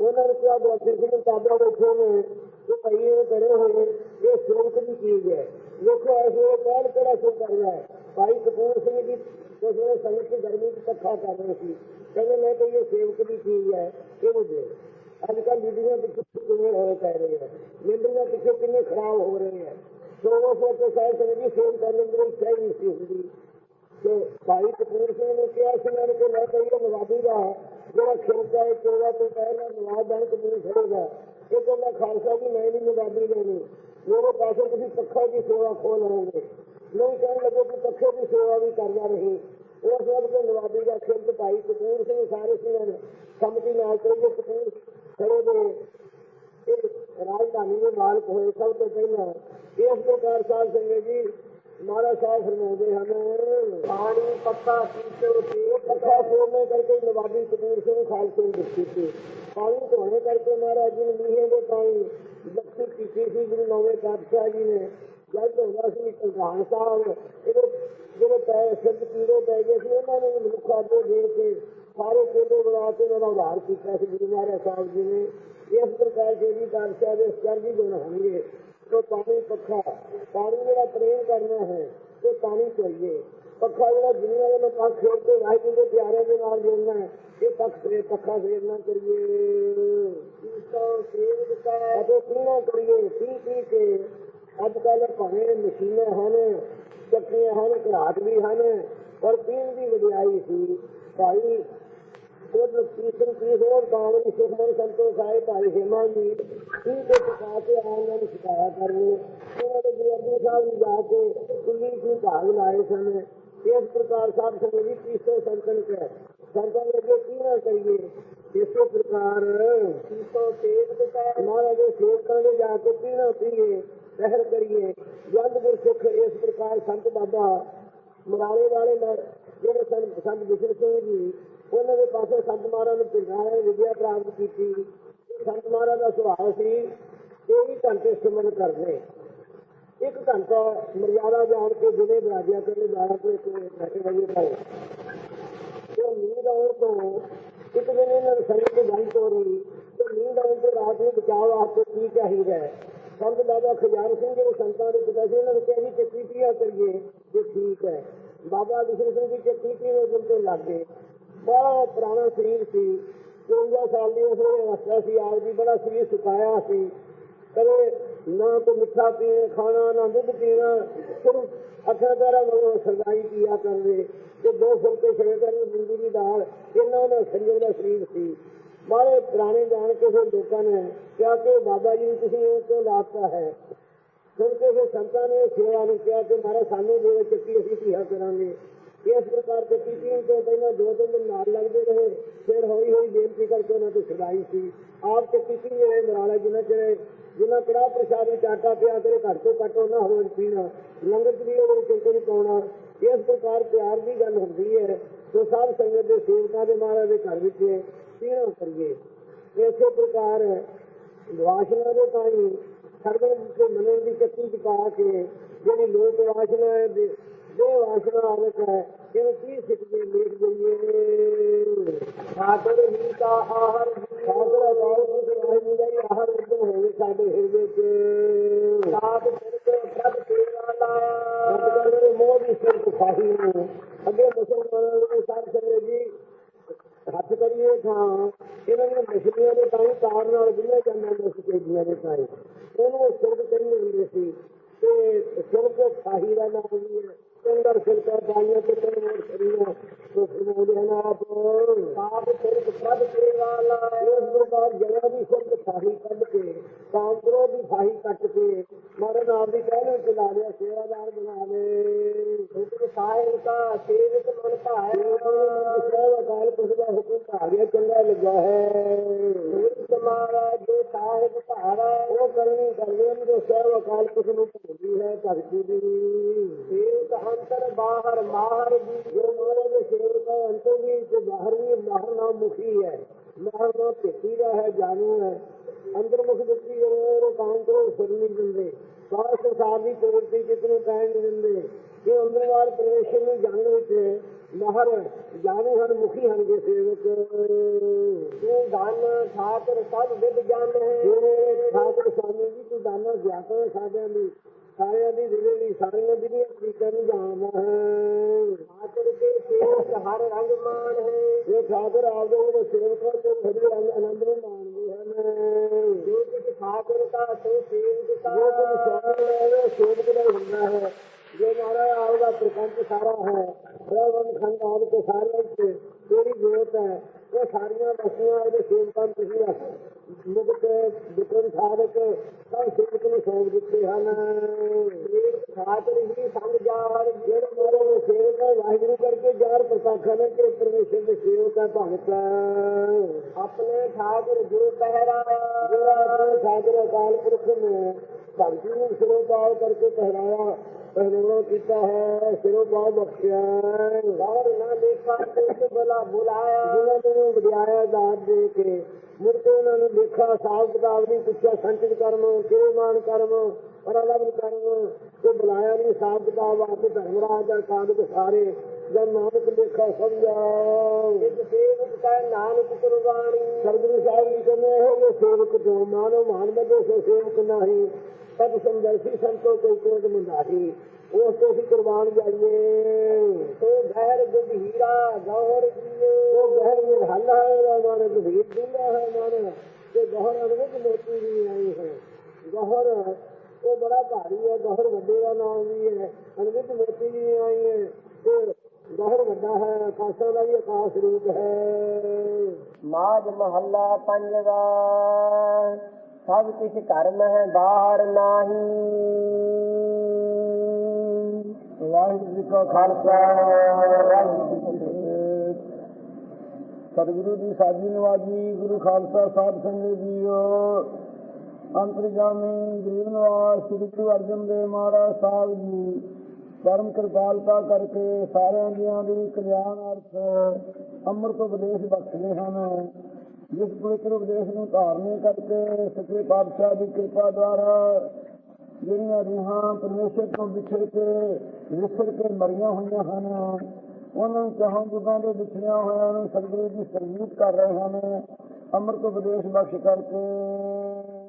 Speaker 2: ਉਹਨਾਂ ਨੇ ਕਿਹਾ ਗ੍ਰੰਥੀ ਸਿੰਘ ਤਾਬਾ ਬੈਠੇ ਨੇ। ਕਿ ਭਾਈ ਇਹ ਕਰੇ ਹੋਏ ਇਹ ਸ਼ੌਕ ਦੀ ਚੀਜ਼ ਹੈ। ਦੇਖੋ ਐਸੇ ਕਾਲ ਕਿਹੜਾ ਸ਼ੌਕ ਕਰ ਰਿਹਾ ਹੈ? ਭਾਈ ਕਪੂਰ ਸਿੰਘ ਜੀ ਉਸ ਸੰਗਤ ਦੀ ਗਰਮੀ ਚ ਇਕੱਠਾ ਕਰ ਰਹੇ ਸੀ, ਕਹਿੰਦੇ, ਮੈਂ ਤਾਂ ਇਹ ਸੇਵਕ ਦੀ ਚੀਜ਼ ਹੈ। ਇਹਨੂੰ ਦੇ। ਅੱਜ ਕੱਲ੍ਹ ਬੀਬੀਆਂ ਪਿੱਛੇ ਕਿੰਨੇ ਹੋਏ ਪੈ ਰਹੇ ਹੈ? ਮੈਂਬਰੀਆਂ ਪਿੱਛੇ ਕਿੰਨੇ ਖਰਾਬ ਹੋ ਰਹੇ ਹੈ? ਸੋ ਉਸ ਵਕਤ ਸਾਹਿਬ ਸਿੰਘ ਜੀ ਸੇਵ ਕਰਨ ਦੀ ਇੱਛਾ ਹੀ ਸੀ ਹੁੰਦੀ। ਤੇ ਭਾਈ ਕਪੂਰ ਸਿੰਘ ਨੇ ਕਿਹਾ ਸੀ ਉਹਨਾਂ ਕਿ ਮੈਂ ਤਾਂ ਇਹ ਨਵਾਬੀ ਦਾ ਜਿਹੜਾ ਖਿਰਕਾ ਹੈ ਚੋਗਾ ਤੋਂ ਪਹਿਲਾਂ ਨਵਾਬ ਬਣ ਕੇ ਮੈਨੂੰ ਖੜੇਗਾ ਇਹ ਕਹਿੰਦਾ, ਖਾਲਸਾ ਜੀ, ਮੈਂ ਨਹੀਂ ਨਵਾਬੀ ਲੈਣੀ। ਮੇਰੇ ਪਾਸੇ ਤੁਸੀਂ ਪੱਖਾ ਦੀ ਸੇਵਾ ਖੋਲ ਲਓਗੇ। ਨਹੀਂ ਕਹਿਣ ਲੱਗੇ ਕਿ ਪੱਖੇ ਦੀ ਸੇਵਾ ਵੀ ਕਰਨਾ ਨਹੀਂ ਉਸ ਵਕਤ ਨਵਾਬੀ ਦਾ ਖਿਰਕ ਭਾਈ ਕਪੂਰ ਸਿੰਘ ਸਾਰੇ ਸਿੰਘਾਂ ਨੇ। ਸੰਮਤੀ ਨਾਲ ਕਹਿੰਦੇ ਕਪੂਰ ਖੜੇ ਦੇ ਇਹ ਰਾਜਧਾਨੀ ਦੇ ਮਾਲਕ ਹੋਏ ਸਭ ਤੋਂ ਪਹਿਲਾਂ। ਇਸ ਪ੍ਰਕਾਰ ਸਾਹਿਬ ਸਿੰਘ ਜੀ ਮਹਾਰਾਜ ਸਾਹਿਬ ਫਰਮਾਉਂਦੇ ਹਨ,
Speaker 1: ਪਾਣੀ ਕਥਾ ਪੀਤੋ ਸੇਵਕ
Speaker 2: ਪੱਖਾ ਫੋੜਨੇ ਕਰਕੇ ਨਵਾਬੀ ਕਬੂਰ ਸਿੰਘ ਖਾਲਸੇ ਨੂੰ ਦਿੱਤੀ ਸੀ। ਪਾਣੀ ਧੋਣੇ ਕਰਕੇ ਮਹਾਰਾਜ ਜੀ ਨੇ ਮੀਂਹ ਦੇ ਪਾਣੀ ਬਖਸ਼ੀ ਕੀਤੀ ਸੀ, ਗੁਰੂ ਨਵੇਂ ਪਾਤਸ਼ਾਹ ਜੀ ਨੇ। ਜਦ ਹੁੰਦਾ ਸੀ, ਪ੍ਰਧਾਨ ਸਾਹਿਬ ਇਹਦੇ ਜਿਹੜੇ ਪੈ ਸਿੱਧ ਕੀੜੇ ਪੈ ਗਏ ਸੀ, ਉਹਨਾਂ ਨੂੰ ਮਨੁੱਖਾ ਦੇ ਦੇ ਕੇ ਸਾਰੇ ਕੋਲੇ ਬਣਾ ਕੇ ਉਹਨਾਂ ਦਾ ਉਧਾਰ ਕੀਤਾ ਸੀ, ਗੁਰੂ ਮਹਾਰਾਜ ਸਾਹਿਬ ਜੀ ਨੇ। ਇਸ ਪ੍ਰਕਾਰ ਦੇ ਜੀ ਪਾਤਸ਼ਾਹ ਦੇ ਸਰਜੀ ਗੁਣ ਹੋਣਗੇ। ਜੋ ਪਾਣੀ ਪੱਖਾ ਪਾਣੀ ਜਿਹੜਾ ਪ੍ਰੇਮ ਕਰਨਾ ਹੈ ਉਹ ਪਾਣੀ ਚਾਹੀਏ। ਪੱਖਾ ਜਿਹੜਾ ਦੁਨੀਆ ਦੇ ਮੈਂ ਪੰਜ ਕੇ ਵਾਹਿਗੁਰੂ ਦੇ ਪਿਆਰੇ ਦੇ ਨਾਲ ਜੋੜਨਾ ਹੈ ਇਹ ਪੱਖ ਤੇ ਪੱਖਾ ਫੇਰ ਨਾ ਕਰੀਏ ਅਬੋ ਕਿੰਨਾ ਕਰੀਏ? ਪੀ ਪੀ ਕੇ। ਅੱਜ ਕੱਲ ਭਾਵੇਂ ਮਸ਼ੀਨਾਂ ਹਨ ਚੱਕੀਆਂ ਹਨ ਘਰਾਟ ਵੀ ਹਨ ਪਰ ਪੀਣ ਦੀ ਵਡਿਆਈ ਸੀ। ਭਾਈ ਉਹ ਤੀਸਰੀ ਤੀਸ ਹੋਰ ਕਾਂਗਰਸ ਸੁਖਮਨ ਸੰਤੋ ਸਾਹਿਬ ਭਾਈ ਹੇਮਾ ਜੀ। ਕੀ ਤੇ ਪਕਾ ਕੇ ਆਉਣ ਨੂੰ ਸਿਖਾਇਆ ਕਰਨੇ ਉਹਨਾਂ ਦੇ ਗੁਰੂ ਸਾਹਿਬ ਜੀ ਜਾ ਕੇ ਕੁੱਲੀ ਕੀ ਭਾਗ ਲਾਏ ਸਨ। ਇਸ ਪ੍ਰਕਾਰ ਸਾਧ ਸੰਗਤ ਜੀ ਤੀਸੋ ਸੰਤਨ ਕੇ ਸੰਤਾਂ ਦੇ ਅੱਗੇ ਕੀ ਨਾ ਕਰੀਏ ਇਸੇ ਪ੍ਰਕਾਰ
Speaker 1: ਪੀਤੋ ਸੇਵਕ ਕੈ
Speaker 2: ਮਹਾਰਾਜ ਦੇ ਸੇਵਕਾਂ ਦੇ ਜਾ ਕੇ ਪੀਣਾ ਪੀਏ ਪਹਿਰ ਕਰੀਏ। ਜੰਦ ਗੁਰ ਸਿੱਖ ਇਸ ਪ੍ਰਕਾਰ ਸੰਤ ਬਾਬਾ ਮਰਾਲੇ ਵਾਲੇ ਨਾਲ ਜਿਹੜੇ ਸੰਤ ਸੰਤ ਬਿਸ਼ਨ ਸਿੰਘ ਜੀ ਉਹਨਾਂ ਦੇ ਪਾਸੇ ਸੰਤ ਮਹਾਰਾਜ ਨੂੰ ਪਿੰਡਾਂ ਵਿਦਿਆ ਪ੍ਰਾਪਤ ਕੀਤੀ। ਸੰਤ ਮਹਾਰਾਜ ਦਾ ਸੁਭਾਅ ਸੀ, ਇਹ ਵੀ ਘੰਟੇ ਸਿਮਰਨ ਕਰਦੇ। ਇੱਕ ਘੰਟਾ ਮਰਿਆਦਾ ਜਾਣ ਕੇ ਦਿਨੇ ਬਰਾਜਿਆ ਕਰੇ 12 ਤੋਂ 1 ਘੰਟੇ ਵਜੇ ਪਾਏ ਤੇ ਨੀਂਦ ਆਉਣ ਤੋਂ ਇੱਕ ਦਿਨ ਇਹਨਾਂ ਨੇ ਸੰਗਤ ਦੀ ਗੱਲ ਤੋਰੀ ਤੇ ਨੀਂਦ ਆਉਣ ਤੋਂ ਰਾਤ ਨੂੰ ਬਚਾਅ ਵਾਸਤੇ ਕੀ ਚਾਹੀਦਾ ਹੈ? ਸੰਤ ਬਾਬਾ ਖਜ਼ਾਨ ਸਿੰਘ ਜਿਹੜੇ ਸੰਤਾਂ ਦੇ ਪਿਤਾ ਸੀ ਉਹਨਾਂ ਨੇ ਕਿਹਾ ਜੀ, ਚੱਕੀ ਪੀਆ ਕਰੀਏ ਤੇ ਠੀਕ ਹੈ। ਬਾਬਾ ਵਿਸ਼ਨ ਸਿੰਘ ਦੀ ਚੱਕੀ ਪੀਣੇ ਤੋਂ ਲੱਗ ਗਏ। ਬੜਾ ਪੁਰਾਣਾ ਸਰੀਰ ਸੀ। 52 ਸਾਲ ਦੀ ਉਸ ਵੇਲੇ ਅਵਸਥਾ ਸੀ। ਆਪ ਦੀ ਬੜਾ ਸਰੀਰ ਸੁਕਾਇਆ ਸੀ। ਕਦੇ ਨਾ ਕੋਈ ਮਿੱਠਾ ਪੀਣਾ, ਖਾਣਾ, ਨਾ ਦੁੱਧ ਪੀਣਾ। ਸਿਰਫ ਅੱਠਾਂ ਪੈਰਾਂ ਵਾਂਗੂ ਸਰਦਾਈ ਪੀਆ ਕਰਦੇ। ਤੇ ਦੋ ਫੁਲਕੇ ਛੜੇ ਕਰਦੇ ਮੁੰਡੀ ਦੀ ਦਾਲ, ਇਹਨਾਂ ਦਾ ਸੰਜਮ ਦਾ ਸਰੀਰ ਸੀ। ਮਾਰੇ ਪੁਰਾਣੇ ਜਾਣ ਕੇ ਫਿਰ ਲੋਕਾਂ ਨੇ ਕਿਹਾ ਕਿ ਬਾਬਾ ਜੀ, ਤੁਸੀਂ ਉਹ ਕਿਉਂ ਲਾਤਾ ਹੈ? ਸੁਣ ਕੇ ਫਿਰ ਸੰਤਾਂ ਨੇ ਸੇਵਾ ਨੂੰ ਕਿਹਾ ਕਿ ਮਾਰੇ ਸਾਨੂੰ ਦੇ ਚੱਕੀ ਅਸੀਂ ਧੀਆ ਕਰਾਂਗੇ? ਇਸ ਪ੍ਰਕਾਰ ਚੱਕੀ ਪੀਣ ਤੋਂ ਪਹਿਲਾਂ ਦੋ ਤਿੰਨ ਦਿਨ ਨਾਲ ਲੱਗਦੇ ਰਹੇ। ਫਿਰ ਹੌਲੀ ਹੌਲੀ ਬੇਨਤੀ ਕਰਕੇ ਉਹਨਾਂ ਤੋਂ ਛੁਡਾਈ ਸੀ। ਆਪ ਚੱਕੀ ਪੀ ਰਹੇ ਮਰਾਲਾ ਜਿਨ੍ਹਾਂ ਚਿਰ ਜਿਨ੍ਹਾਂ ਕੜਾ ਪ੍ਰਸ਼ਾਦ ਵਿੱਚ ਆਟਾ ਪਿਆ, ਤੇਰੇ ਘਰ ਤੋਂ ਕੱਟ ਉਹਨਾਂ ਹੋਣ ਪੀਣਾ, ਲੰਗਰ ਵੀ ਉਹ ਚਿੰਤਾ ਨਹੀਂ ਪਾਉਣਾ। ਇਸ ਪ੍ਰਕਾਰ ਪਿਆਰ ਦੀ ਗੱਲ ਹੁੰਦੀ ਹੈ। ਸੋ ਸਭ ਸੰਗਤ ਦੇ ਸੇਵਕਾਂ ਦੇ ਮਹਾਰਾਜ ਦੇ ਘਰ ਵਿੱਚ ਪੀਣਾ ਕਰੀਏ। ਇਸੇ ਪ੍ਰਕਾਰ ਵਾਸ਼ਨਾ ਦੇ ਤਾਈ ਸਰਵਣ ਦੇ ਮਨਨ ਦੀ ਚੱਕੀ ਚ ਪਾ ਕੇ ਜਿਹੜੀ ਲੋਕ ਵਾਸ਼ਨਾ ਦੇ ਜੋ ਵਾਸ਼ਨਾ ਆਵਤ ਹੈ, ਇਹਨੂੰ ਕੀ ਸਿੱਖਦੇ ਲੇਖ ਦਈਏ ਠਾਕੁਰ ਜੀ ਆਹਰ ਠਾਕੁਰ ਅਕਾਲ ਪੁਰਖ ਵਾਹਿਗੁਰੂ ਆਹਰ ਉਦਮ ਹੋਵੇ ਸਾਡੇ ਹਿਰਦੇ ਚ। ਸਾਧ ਸਿਰਕ ਪ੍ਰਭ ਸੇਵਾ ਲਾਇਆ ਸਤਿ ਮੋਹ ਦੀ ਸਿਰਕ ਖਾਹੀ ਨੂੰ ਅੱਗੇ ਮੁਸਲਮਾਨਾਂ ਨੂੰ ਸਾਧ ਸੰਗਤ ਜੀ, ਹੱਥ ਕਰੀਏ ਤਾਂ ਇਹਨਾਂ ਨੇ ਮਛਲੀਆਂ ਦੇ ਤਾਂ ਤਾਰ ਨਾਲ ਬਿਨਾਂ ਜਾਂਦਾ ਮਸਕੇਦੀਆਂ ਦੇ ਤਾਂ ਉਹਨੂੰ ਸਿਰਕ ਕਹਿੰਦੇ ਹੁੰਦੇ ਸੀ। ਤੇ ਸਿਰਕ ਖਾਹੀ ਦਾ ਨਾਮ ਵੀ ਹੈ। ਚੰਦਰ ਸਿਰਕਾ ਪਾਈਆਂ ਤੇ ਮੋੜ ਕਰੀਆਂ ਤੋ ਸੁਣਾਉਂਦੇ ਹਨ ਆਪ। ਆਪ ਸਿਰਕ ਪ੍ਰਭ ਸੇਵਾ ਲਾਇਆ ਇਸ ਜਗ੍ਹਾ ਦੀ ਸਿਰਕ ਖਾਹੀ ਕੱਢ ਕੇ ਕਾਂਤਰੋ ਦੀ ਖਾਹੀ ਕੱਟ ਕੇ ਮਾਰੇ ਨਾਮ ਦੀ ਕਹਿਣ ਵਿੱਚ ਲਾ ਲਿਆ ਸੇਵਾਦਾਰ ਬਣਾ ਲੈ ਹੁਕਮ ਸਾਹਿਬ ਦਾ ਸੇਵਕ ਮਨ ਭਾਏ ਸੇਵ ਅਕਾਲ ਪੁਰਖ ਦਾ ਹੁਕਮ ਭਾਰਿਆ ਚੰਗਾ ਲੱਗਾ ਹੈ। ਤੁਹਾਰਾ ਜੋ ਸਾਹਿਬ ਭਾਰਾ ਉਹ ਕਰਨੀ ਕਰਦੇ ਨੇ ਜੋ ਸੇਵ ਅਕਾਲ ਪੁਰਖ ਨੂੰ ਭੁੱਲਦੀ ਹੈ ਭਗਤੀ ਦੀ। ਬਾਹਰ, ਮਾਹਰ ਦੀ ਜੋ ਮਹਾਰਾਜ ਦੇ ਸੇਵਕ ਹੈ ਅੰਤਰ ਵੀ ਤੇ ਬਾਹਰ ਵੀ, ਮਾਹਰ ਨਾਮ ਮੁਖੀ ਹੈ। ਮਾਹਰ ਨਾਮ ਭੇਤੀ ਦਾ ਹੈ, ਜਾਣੂ ਹੈ। ਅੰਦਰ ਮੁਖ ਦਿੱਤੀ ਉਹ ਕਾਮ ਕਰੋ ਸੁਰ ਨਹੀਂ ਦਿੰਦੇ। ਬਾਹਰ ਸੰਸਾਰ ਦੀ ਪ੍ਰਵਿਰਤੀ ਜਿਸ ਨੂੰ ਕਹਿਣ ਨਹੀਂ ਦਿੰਦੇ। ਕਿ ਅੰਦਰਵਾਰ ਪ੍ਰਵੇਸ਼ਨ ਨੂੰ ਜਾਣਨ ਵਿੱਚ ਮਾਹਰ ਜਾਣੂ ਹਨ, ਮੁਖੀ ਹਨ ਦੇ ਸੇਵਕ। ਤੂੰ ਦਾਨ ਠਾਕਰ ਸਭ ਵਿਦ ਗਿਆਨ ਹੈ। ਠਾਕਰ ਸਵਾਮੀ ਜੀ, ਤੂੰ ਦਾਨਾ ਗਿਆਤਾ ਸਾਰਿਆਂ ਦੀ। ਸਾਰਿਆਂ ਦੀ ਦੀ ਸਾਰਿਆਂ ਦੀ ਵੀ ਤਰੀਕੇ ਨੂੰ ਜਾਣਦਾ ਹੈ। ਠਾਕਰ ਦੇ ਸੇਵਕ ਹਰ ਰੰਗ ਮਾਨ ਹੈ। ਇਹ ਠਾਕਰ ਆਪਦੇ ਉਹ ਸੇਵਕਾਂ ਤੇ ਹਰੀ ਆਨੰਦ ਨੂੰ ਮਾਣਦੇ ਹਨ। ਜੋ ਕੁਝ ਠਾਕਰ ਦਾ ਸੋ ਸੇਵਕ ਦਾ। ਜੋ ਕੁਝ ਸਵਾਮੀ ਦਾ ਉਹ ਸੇਵਕ ਦਾ ਹੀ ਹੁੰਦਾ ਹੈ। ਜੋ ਮਹਾਰਾਜ ਆਪਦਾ ਪ੍ਰਪੰਚ ਸਾਰਾ ਹੈ ਬ੍ਰਹਮ ਖੰਡ ਆਦਿ ਕੇ ਸਾਰੇ ਵਿੱਚ ਜਿਹੜੀ ਜੋਤ ਹੈ ਉਹ ਸਾਰੀਆਂ ਵਸਤੂਆਂ ਉਹਦੇ ਸੇਵਕਾਂ ਨੂੰ ਤੁਸੀਂ ਮੁਕਤ ਵਿਕਰਮ ਸਾਧਕ ਸਭ ਸੇਵਕ ਨੂੰ ਸੌਂਪ ਦਿੱਤੇ ਹਨ। ਖਾਤਰ ਹੀ ਸੰਗ ਜਾਰ ਜਿਹੜੇ ਮਾਰੇ ਦੇ ਸੇਵਕ ਹੈ ਵਾਹਿਗੁਰੂ ਕਰਕੇ ਜਾਰ ਪ੍ਰਸਾਖਾ ਨੇ ਕਿ ਪਰਮੇਸ਼ਰ ਦੇ ਸੇਵਕ ਹੈ ਭਗਤ ਆਪਣੇ ਠਾਕੁਰ ਜੋ ਪਹਿਰਾ ਜਿਹੜਾ ਆਪਣੇ ਠਾਕੁਰ ਅਕਾਲ ਪੁਰਖ ਨੇ ਭਗਤੀ ਨੂੰ ਸਿਰੋਂ ਪਾਲ ਕਰਕੇ ਪਹਿਰਾਇਆ ਪਹਿਰਾਵਾ ਕੀਤਾ ਹੈ ਸਿਰੋਂ ਪਾਲ ਬਖਸ਼ਿਆ। ਬਾਹਰ ਨਾ ਦੇਖਾ ਤੇ ਬਲਾ ਬੁਲਾਇਆ। ਜਿਨ੍ਹਾਂ ਨੂੰ ਵਡਿਆਇਆ ਦਾਤ ਦੇ ਕੇ ਮੁੜ ਕੇ ਉਹਨਾਂ ਨੂੰ ਦੇਖਾ ਹਿਸਾਬ ਕਿਤਾਬ ਨਹੀਂ ਪੁੱਛਿਆ ਸੰਚਿਤ ਕਰਮ ਕਿਹੜੇ ਮਾਨ ਕਰਮ ਪਰਲਬ ਕਰਮ ਤੇ ਬੁਲਾਇਆ ਨਹੀਂ ਹਿਸਾਬ ਕਿਤਾਬ ਆ ਕੇ ਧਰਮਰਾਜ ਦਾ ਕਾਗਜ਼ ਸਾਰੇ ਜਨ ਨਾਨਕ ਲੇਖਾ ਸਮਝਾਓ ਜਿਤ ਸਾਹਿਬ ਕਹਿੰਦੇ ਸੇਵਕ ਜੋ ਮਾਨੋ ਮਾਨ ਬਦੋ ਸੰਤੋ ਕੋਈ ਕੋਟ ਮੁਨਾਹੀ ਉਸ ਤੋਂ ਵੀ ਕੁਰਬਾਨ ਜਾਈਏ। ਉਹ ਹੈ ਮਾਰੇ ਤੇ ਗਹਿਰ ਅਰਵਿੰਦ ਮੋਤੀ ਵੀ ਆਈ ਹੈ। ਗਹਿਰ ਉਹ ਬੜਾ ਭਾਰੀ ਹੈ ਗੋਹਰ ਵੱਡੇ ਦਾ ਨਾਮ ਵੀ ਹੈ ਅਨਵਿਤ ਮੋਤੀ ਵੀ ਆਈ ਹੈ। ਤੇ ਗਹਰ ਵੱਡਾ ਹੈ ਆਕਾਸ਼ਾਂ ਦਾ ਵੀ ਆਕਾਸ਼ ਰੂਪ ਹੈ।
Speaker 1: ਮਾਜ ਮਹੱਲਾ ਪੰਜਵਾ, ਸਭ ਕਿਛ ਕਰਮ ਹੈ ਬਾਹਰ ਨਾਹੀ। ਵਾਹਿਗੁਰੂ ਜੀ ਕਾ ਖਾਲਸਾ, ਵਾਹਿਗੁਰੂ ਜੀ ਕੀ ਫਤਿਹ।
Speaker 2: ਸਤਿਗੁਰੂ ਦੀ ਸਾਜੀ ਨਵਾਜੀ, ਗੁਰੂ ਖਾਲਸਾ ਸਾਹਿਬ ਸੰਗਤ ਜੀਓ। ਅੰਤਰਜਾਮੀ ਗੁਰੂ ਨਵਾਜ ਸ੍ਰੀ ਗੁਰੂ ਅਰਜਨ ਦੇਵ ਮਹਾਰਾਜ ਸਾਹਿਬ ਜੀ। ਪਰਮ ਕਿਰਪਾਲਤਾ ਕਰਕੇ ਸਾਰਿਆਂ ਦੀਆਂ ਦੀ ਕਲਿਆਣ ਅਰਥ ਅੰਮ੍ਰਿਤ ਉਪਦੇਸ਼ ਬਖਸ਼ਦੇ ਹਨ। ਜਿਸ ਪਵਿੱਤਰ ਉਪਦੇਸ਼ ਨੂੰ ਧਾਰਨੇ ਕਰਕੇ ਸੱਚੇ ਪਾਤਸ਼ਾਹ ਦੀ ਕਿਰਪਾ ਦੁਆਰਾ ਜਿਹੜੀਆਂ ਰੂਹਾਂ ਪਰਮੇਸ਼ਰ ਤੋਂ ਵਿਛੜ ਕੇ, ਵਿਸਰ ਕੇ ਮਰੀਆਂ ਹੋਈਆਂ ਹਨ, ਉਹਨਾਂ ਨੂੰ ਚਾਹਾਂ ਜੁਗਾਂ ਦੇ ਵਿਛੜਿਆ ਹੋਇਆਂ ਨੂੰ ਸਤਿਗੁਰੂ ਜੀ ਸਰਜੀਤ ਕਰ ਰਹੇ ਹਨ। ਅੰਮ੍ਰਿਤ ਉਪਦੇਸ਼ ਬਖਸ਼ ਕਰਕੇ